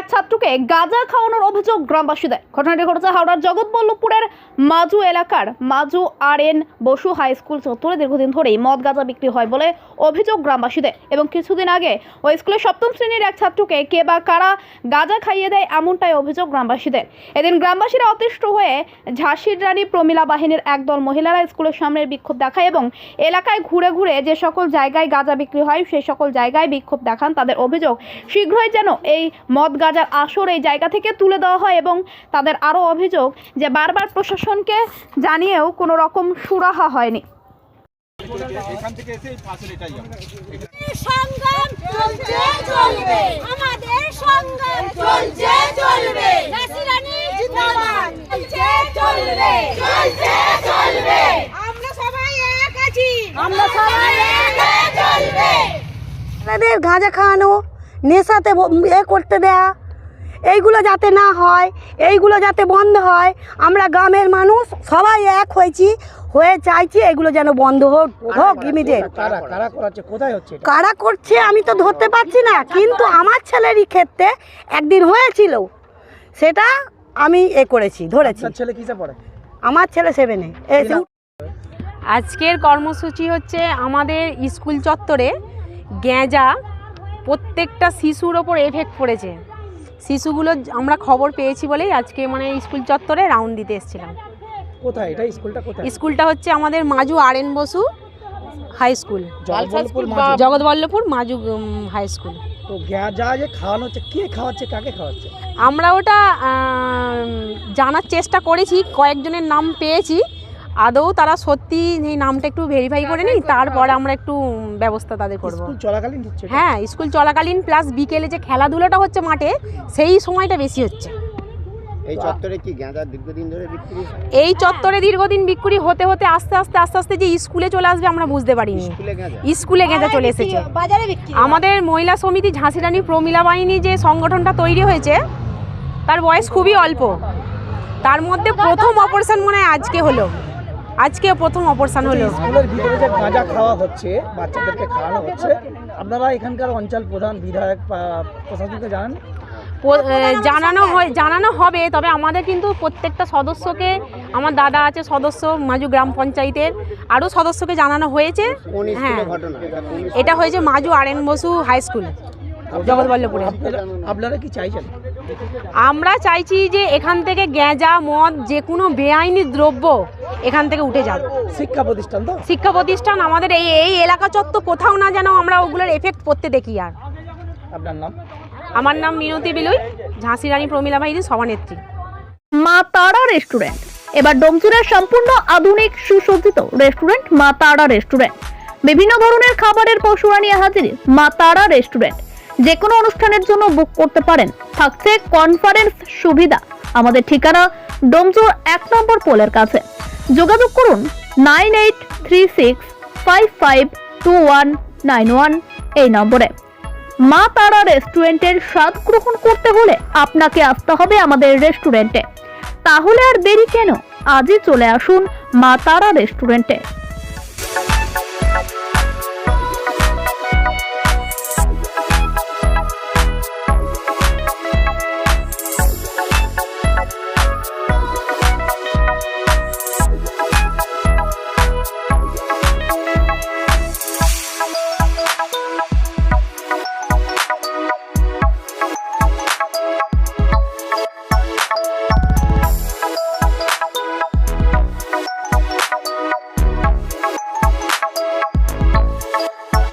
এক ছাত্রকে গাঁজা খাওয়ানোর অভিযোগ গ্রামবাসীদের। ঘটনাটি ঘটেছে হাওড়ার জগৎবল্লভপুরের মাজু এলাকার Maju R N Basu high school চত্বরে দীর্ঘদিন ধরেই মদ গাঁজা বিক্রি হয় বলে অভিযোগ গ্রামবাসীদের এবং কিছুদিন আগে ওই স্কুলের সপ্তম শ্রেণির এক ছাত্রকে কে বা কারা গাঁজা খাইয়ে দেয় এমনটাই অভিযোগ গ্রামবাসীদের। এদিন গ্রামবাসীরা অতিষ্ঠ হয়ে ঝাঁসির রানী প্রমিলা বাহিনীর একদল মহিলারা স্কুলের সামনের বিক্ষোভ দেখায় এবং এলাকায় ঘুরে ঘুরে যে সকল জায়গায় গাঁজা বিক্রি হয় সেই সকল জায়গায় বিক্ষোভ দেখান। তাদের অভিযোগ শীঘ্রই যেন এই মদ গাঁজার আসর এই জায়গা থেকে তুলে দেওয়া হয় এবং তাদের আরও অভিযোগ যে বারবার প্রশাসনকে জানিয়েও কোনো রকম সুরাহা হয়নি। এখান থেকে এসে এই পাশের এটাই আমার সংগ্রাম চলছে চলবে। আমাদের সংগ্রাম চলছে চলবে। নাসিরানি জিন্দাবাদ চলছে চলবে। চলছে চলবে। আমরা সবাই এক আছি। আমরা সবাই এক চলবে ছেলেদের গাঁজা খাওয়ানো নেশাতে এ করতে দেয়া। এইগুলো যাতে না হয় এইগুলো যাতে বন্ধ হয়। আমরা গ্রামের মানুষ সবাই এক হয়েছি হয়ে চাইছি এগুলো যেন বন্ধ হোক হোক ইমিডিয়েট কারা কারা করাচ্ছে? কোথায় হচ্ছে এটা? কারা করছে আমি তো ধরতে পারছি না কিন্তু আমার ছেলেরই ক্ষেত্রে একদিন হয়েছিল। সেটা আমি এ করেছি ধরেছি। ছেলে কিসে পড়ে? আমার ছেলে সেভেনে আজকের কর্মসূচি হচ্ছে আমাদের স্কুল চত্বরে গ্যাঁজা প্রত্যেকটা শিশুর ওপর এফেক্ট পড়েছে। শিশুগুলো আমরা খবর পেয়েছি বলেই আজকে মানে স্কুল চত্বরে রাউন্ড দিতে এসেছিলাম। কোথায়? এটা স্কুলটা কোথায়? স্কুলটা হচ্ছে আমাদের Maju R N Basu high school Jagatballavpur Maju high school তো যা যে খাওয়ানো হচ্ছে কে খাওয়াচ্ছে কাকে খাওয়াচ্ছে? আমরা ওটা জানার চেষ্টা করেছি কয়েকজনের নাম পেয়েছি। আদৌ তারা সত্যি এই নামটা একটু ভেরিফাই করে নিই তারপরে আমরা একটু ব্যবস্থা তাদের করব। চলাকালীন হ্যাঁ স্কুল চলাকালীন প্লাস বিকেলে যে খেলাধুলাটা হচ্ছে মাঠে সেই সময়টা বেশি হচ্ছে। এই চত্বরে কি গাঁজা দীর্ঘদিন ধরে বিক্রি এই চত্বরে দীর্ঘদিন বিক্রি হতে হতে আস্তে আস্তে আস্তে আস্তে যে স্কুলে চলে আসবে আমরা বুঝতে পারিনি। স্কুলে গাঁজা? চলে এসেছে। বাজারে বিক্রি আমাদের মহিলা সমিতি ঝাঁসি রানী প্রমিলা বাহিনী যে সংগঠনটা তৈরি হয়েছে তার বয়স খুবই অল্প। তার মধ্যে প্রথম অপারেশন মনে হয় আজকে হলো। আজকে প্রথম অপারেশন হলো। স্কুলের ভিতরে যে গাঁজা খাওয়া হচ্ছে বাচ্চাদেরকে খাওয়ানো হচ্ছে আপনারা এখানকার অঞ্চল প্রধান বিধায়ক প্রশাসনকে জানান। জানানো হয় জানানো হবে তবে আমাদের কিন্তু প্রত্যেকটা সদস্যকে আমার দাদা আছে সদস্য মাজু গ্রাম পঞ্চায়েতের আরও সদস্যকে জানানো হয়েছে। হ্যাঁ। এটা হয়েছে Maju R N Basu high school জগৎবল্লভপুরে। আপনারা আপনারা কি চাইছেন? আমরা চাইছি যে এখান থেকে গ্যাঁজা মদ যে কোনো বেআইনি দ্রব্য এখান থেকে উঠে যাক শিক্ষা প্রতিষ্ঠান তো? শিক্ষা প্রতিষ্ঠান আমাদের এই এই এলাকা চত্বর কোথাও না যেন আমরা ওগুলোর এফেক্ট পড়তে দেখি আর। আপনার নাম? আমার নাম মিনতি বিলুই ঝাঁসি রানী প্রমিলা বাহিনীর সভানেত্রী। মা তারা রেস্টুরেন্ট। এবার ডোমচুরের সম্পূর্ণ আধুনিক সুসজ্জিত রেস্টুরেন্ট মা তারা রেস্টুরেন্ট। বিভিন্ন ধরনের খাবারের পশুরা নিয়ে হাজির মা তারা রেস্টুরেন্ট। যে কোনো অনুষ্ঠানের জন্য বুক করতে পারেন। থাকছে কনফারেন্স সুবিধা। আমাদের ঠিকানা ডোমচুর এক নম্বর পোলের কাছে। যোগাযোগ করুন nine eight three six five five two one nine one এই নম্বরে। মা তারা রেস্টুরেন্টের স্বাদ গ্রহণ করতে হলে আপনাকে আসতে হবে আমাদের রেস্টুরেন্টে। তাহলে আর দেরি কেন? আজই চলে আসুন মা তারা রেস্টুরেন্টে।